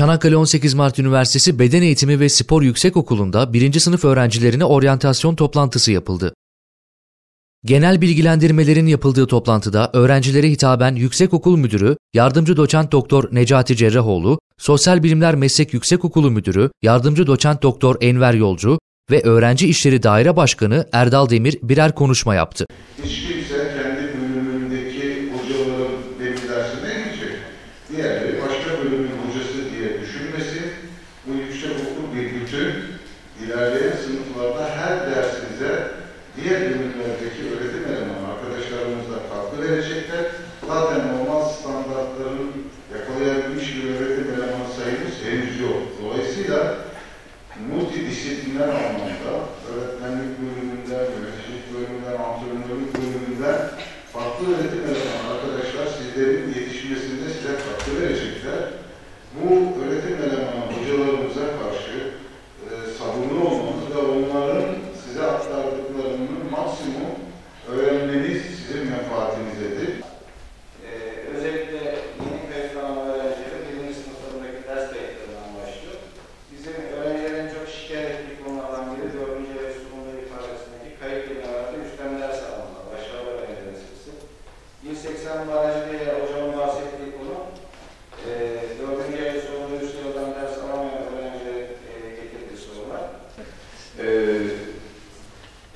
Çanakkale 18 Mart Üniversitesi Beden Eğitimi ve Spor Yüksekokulu'nda birinci sınıf öğrencilerine oryantasyon toplantısı yapıldı. Genel bilgilendirmelerin yapıldığı toplantıda öğrencilere hitaben Yüksekokul Müdürü, Yardımcı Doçent Doktor Necati Cerrahoğlu, Sosyal Bilimler Meslek Yüksekokulu Müdürü, Yardımcı Doçent Doktor Enver Yolcu ve Öğrenci İşleri Daire Başkanı Erdal Demir birer konuşma yaptı. Hiç kendi bölümün hocası diye düşünmesin. Bu yüksek okul bir bütün. İlerleyen sınıflarda her dersinize diğer bölümlerdeki öğretim elemanı arkadaşlarımız da katkı verecekler. Zaten normal Ee,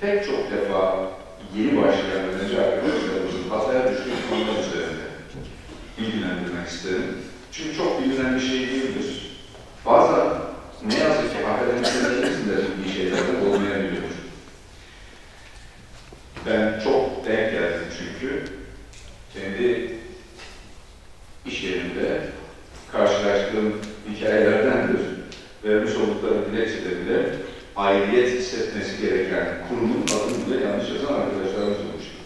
pek çok defa yeni başlayan öğrenci arkadaşlarımızın hataya düştüğü konular üzerinde bilgilendirmek isterim. Çünkü çok bilinen bir şey değildir. Bazen ne yazık ki akademisyenlerimizin de bildiği şeylerden olmayabiliyor. Ben çok denk geldim çünkü kendi iş yerimde karşılaştığım hikayelerdendir. Vermiş oldukları dilekçede bile ayrıyet hissetmesi gereken kurumun adını bile yanlış yazan arkadaşlarımız olmuştur.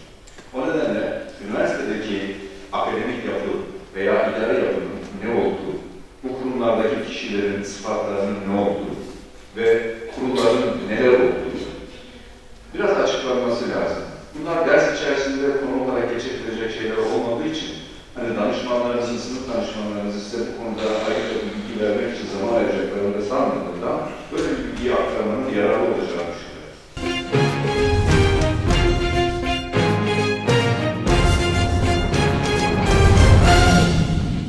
O nedenle üniversitedeki akademik yapı veya idare yapının ne olduğu, bu kurumlardaki kişilerin sıfatlarının ne olduğu ve kurumların neler olduğu biraz açıklanması lazım. Bunlar ders içerisinde konu olarak geçebilecek şeyler olmadığı için hani danışmanlarınızın, sınıf danışmanlarınızı size bu konuda ayrıca bilgi vermek için zaman ayıracaklarını da sanmıyorum.